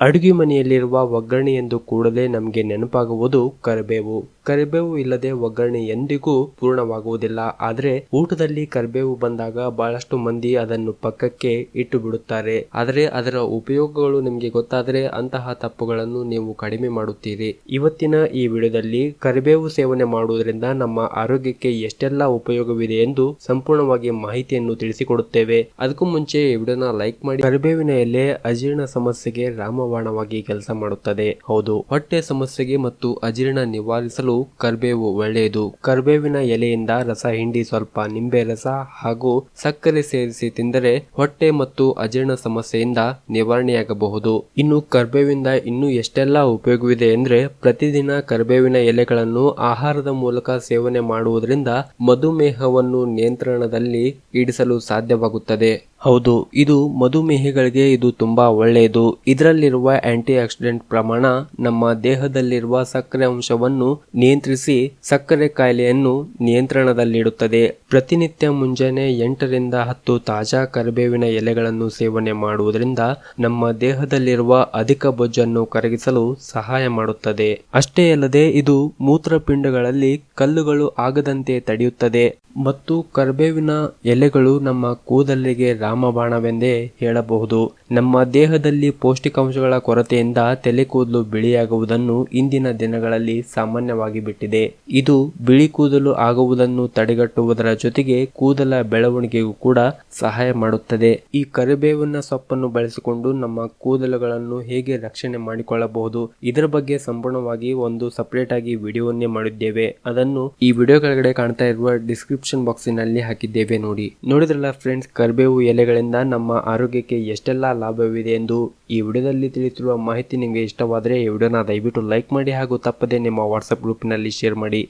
ಅಡುಗೆ ಮನೆಯಲ್ಲಿರುವ ಒಗ್ಗರಣೆ ಎಂದು ಕೂಡಲೇ ನಮಗೆ ನೆನಪಾಗುವುದು ಕರಿಬೇವು. ಕರಿಬೇವು ಇಲ್ಲದೆ ಒಗ್ಗರಣೆ ಎಂದಿಗೂ ಪೂರ್ಣವಾಗುವುದಿಲ್ಲ. ಆದರೆ ಊಟದಲ್ಲಿ ಕರಿಬೇವು ಬಂದಾಗ ಬಹಳಷ್ಟು ಮಂದಿ ಅದನ್ನು ಪಕ್ಕಕ್ಕೆ ಇಟ್ಟು ಬಿಡುತ್ತಾರೆ ಆದರೆ ಅದರ ಉಪಯೋಗಗಳು ನಿಮಗೆ ಗೊತ್ತಾದರೆ ಅಂತಹ ತಪ್ಪುಗಳನ್ನು ನೀವು ಕಡಿಮೆ ಮಾಡುತ್ತೀರಿ. ಇವತ್ತಿನ ಈ ವಿಡಿಯೋದಲ್ಲಿ ಕರಿಬೇವು ಸೇವನೆ ಮಾಡುವುದರಿಂದ ನಮ್ಮ ಆರೋಗ್ಯಕ್ಕೆ ಎಷ್ಟೆಲ್ಲ ಉಪಯೋಗವಿದೆ ಎಂದು ಸಂಪೂರ್ಣವಾಗಿ ಮಾಹಿತಿಯನ್ನು ತಿಳಿಸಿಕೊಡುತ್ತೇವೆ. ಅದಕ್ಕೂ ಮುಂಚೆ ಈ ವಿಡಿಯೋನ ಲೈಕ್ ಮಾಡಿ. ಕರಿಬೇವಿನ ಎಲೆ ಅಜೀರ್ಣ ಸಮಸ್ಯೆಗೆ ರಾಮಬಾಣವಾಗಿ ಕೆಲಸ ಮಾಡುತ್ತದೆ. ಹೌದು, ಹೊಟ್ಟೆ ಸಮಸ್ಯೆಗೆ ಮತ್ತು ಅಜೀರ್ಣ ನಿವಾರಿಸಲು ಕರ್ಬೇವು ಒಳ್ಳೆಯದು. ಕರ್ಬೇವಿನ ಎಲೆಯಿಂದ ರಸ, ಹಿಂಡಿ ಸ್ವಲ್ಪ ನಿಂಬೆ ರಸ ಹಾಗೂ ಸಕ್ಕರೆ ಸೇರಿಸಿ ತಿಂದರೆ ಹೊಟ್ಟೆ ಮತ್ತು ಅಜೀರ್ಣ ಸಮಸ್ಯೆಯಿಂದ ನಿವಾರಣೆಯಾಗಬಹುದು. ಇನ್ನು ಕರ್ಬೇವಿಂದ ಇನ್ನೂ ಎಷ್ಟೆಲ್ಲ ಉಪಯೋಗವಿದೆ ಅಂದ್ರೆ ಪ್ರತಿದಿನ ಕರ್ಬೇವಿನ ಎಲೆಗಳನ್ನು ಆಹಾರದ ಮೂಲಕ ಸೇವನೆ ಮಾಡುವುದರಿಂದ ಮಧುಮೇಹವನ್ನು ನಿಯಂತ್ರಣದಲ್ಲಿ ಇಡಿಸಲು ಸಾಧ್ಯವಾಗುತ್ತದೆ. ಹೌದು, ಇದು ಮಧುಮೇಹಿಗಳಿಗೆ ಇದು ತುಂಬಾ ಒಳ್ಳೆಯದು. ಇದರಲ್ಲಿರುವ ಆಂಟಿ ಆಕ್ಸಿಡೆಂಟ್ ಪ್ರಮಾಣ ನಮ್ಮ ದೇಹದಲ್ಲಿರುವ ಸಕ್ಕರೆ ಅಂಶವನ್ನು ನಿಯಂತ್ರಿಸಿ ಸಕ್ಕರೆ ಕಾಯಿಲೆಯನ್ನು ನಿಯಂತ್ರಣದಲ್ಲಿಡುತ್ತದೆ. ಪ್ರತಿನಿತ್ಯ ಮುಂಜಾನೆ ಎಂಟರಿಂದ ಹತ್ತು ತಾಜಾ ಕರಿಬೇವಿನ ಎಲೆಗಳನ್ನು ಸೇವನೆ ಮಾಡುವುದರಿಂದ ನಮ್ಮ ದೇಹದಲ್ಲಿರುವ ಅಧಿಕ ಬೊಜ್ಜನ್ನು ಕರಗಿಸಲು ಸಹಾಯ ಮಾಡುತ್ತದೆ. ಅಷ್ಟೇ ಅಲ್ಲದೆ ಇದು ಮೂತ್ರಪಿಂಡಗಳಲ್ಲಿ ಕಲ್ಲುಗಳು ಆಗದಂತೆ ತಡೆಯುತ್ತದೆ. ಮತ್ತು ಕರಿಬೇವಿನ ಎಲೆಗಳು ನಮ್ಮ ಕೂದಲಿಗೆ ರಾಮಬಾಣವೆಂದೇ ಹೇಳಬಹುದು. ನಮ್ಮ ದೇಹದಲ್ಲಿ ಪೌಷ್ಟಿಕಾಂಶಗಳ ಕೊರತೆಯಿಂದ ತಲೆ ಕೂದಲು ಬಿಳಿಯಾಗುವುದನ್ನು ಇಂದಿನ ದಿನಗಳಲ್ಲಿ ಸಾಮಾನ್ಯವಾಗಿ ಬಿಟ್ಟಿದೆ. ಇದು ಬಿಳಿ ಕೂದಲು ಆಗುವುದನ್ನು ತಡೆಗಟ್ಟುವುದರ ಜೊತೆಗೆ ಕೂದಲ ಬೆಳವಣಿಗೆಗೂ ಕೂಡ ಸಹಾಯ ಮಾಡುತ್ತದೆ. ಈ ಕರಿಬೇವಿನ ಸೊಪ್ಪನ್ನು ಬಳಸಿಕೊಂಡು ನಮ್ಮ ಕೂದಲುಗಳನ್ನು ಹೇಗೆ ರಕ್ಷಣೆ ಮಾಡಿಕೊಳ್ಳಬಹುದು, ಇದರ ಬಗ್ಗೆ ಸಂಪೂರ್ಣವಾಗಿ ಒಂದು ಸಪರೇಟ್ ಆಗಿ ವಿಡಿಯೋವನ್ನೇ ಮಾಡಿದ್ದೇವೆ. ಅದನ್ನು ಈ ವಿಡಿಯೋ ಕೆಳಗಡೆ ಕಾಣ್ತಾ ಇರುವ ಡಿಸ್ಕ್ರಿಪ್ಷನ್ ಬಾಕ್ಸಿನಲ್ಲಿ ಹಾಕಿದ್ದೇವೆ ನೋಡಿ. ನೋಡಿದ್ರಲ್ಲ ಫ್ರೆಂಡ್ಸ್ ಕರಿಬೇವು ಎಲೆಗಳಿಂದ ನಮ್ಮ ಆರೋಗ್ಯಕ್ಕೆ ಎಷ್ಟೆಲ್ಲ ಲಾಭವಿದೆ ಎಂದು ಈ ವಿಡಿಯೋದಲ್ಲಿ ತಿಳಿಸಿರುವ ಮಾಹಿತಿ ನಿಮಗೆ ಇಷ್ಟವಾದರೆ ಈ ವಿಡಿಯೋನ ದಯವಿಟ್ಟು ಲೈಕ್ ಮಾಡಿ ಹಾಗೂ ತಪ್ಪದೆ ನಿಮ್ಮ ವಾಟ್ಸಪ್ ಗ್ರೂಪ್ನಲ್ಲಿ ಶೇರ್ ಮಾಡಿ.